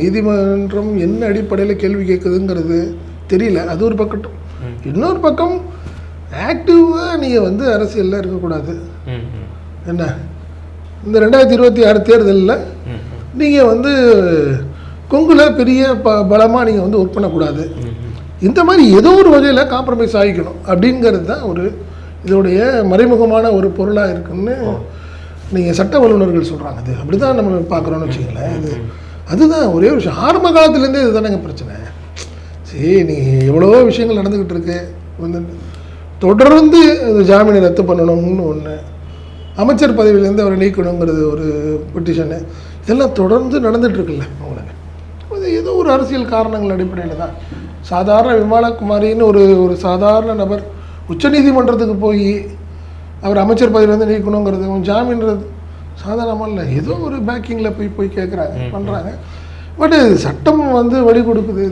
நீதிமன்றம் என்ன அடிப்படையில் கேள்வி கேட்குதுங்கிறது தெரியல. அது ஒரு பக்கட்டும். இன்னொரு பக்கம் ஆக்டிவாக நீங்கள் வந்து அரசியலில் இருக்கக்கூடாது. என்ன? இந்த ரெண்டாயிரத்தி இருபத்தி ஆறு தேர்தலில் நீங்கள் வந்து கொங்குல பெரிய ப பலமாக நீங்கள் வந்து ஒர்க் பண்ணக்கூடாது. இந்த மாதிரி ஏதோ ஒரு வகையில் காம்ப்ரமைஸ் ஆகிக்கணும் அப்படிங்கிறது தான் ஒரு இதோடைய மறைமுகமான ஒரு பொருளாக இருக்குன்னு நீங்கள் சட்ட வல்லுநர்கள் சொல்கிறாங்க அது அப்படி தான் நம்ம பார்க்குறோன்னு வச்சுக்கங்களேன். இது அதுதான் ஒரே ஒரு விஷயம். ஆரம்ப காலத்துலேருந்தே இதுதானங்க பிரச்சனை. சரி நீ எவ்வளவோ விஷயங்கள் நடந்துக்கிட்டு இருக்கு. வந்து தொடர்ந்து இந்த ஜாமீனை ரத்து பண்ணணும்னு ஒன்று அமைச்சர் பதவியிலேருந்து அவரை நீக்கணுங்கிறது ஒரு பெட்டிஷனு இதெல்லாம் தொடர்ந்து நடந்துகிட்ருக்குல்ல அவங்களுக்கு. அது ஏதோ ஒரு அரசியல் காரணங்கள் அடிப்படையில் தான். சாதாரண விமானகுமாரின்னு ஒரு ஒரு சாதாரண நபர் உச்சநீதிமன்றத்துக்கு போய் அவர் அமைச்சர் பதவியிலேருந்து நீக்கணுங்கிறது ஜாமீன்றது சாதாரணமாக இல்லை. ஏதோ ஒரு பேக்கிங்கில் போய் போய் கேட்குறாங்க பண்ணுறாங்க பட் சட்டம் வந்து வழி கொடுக்குது.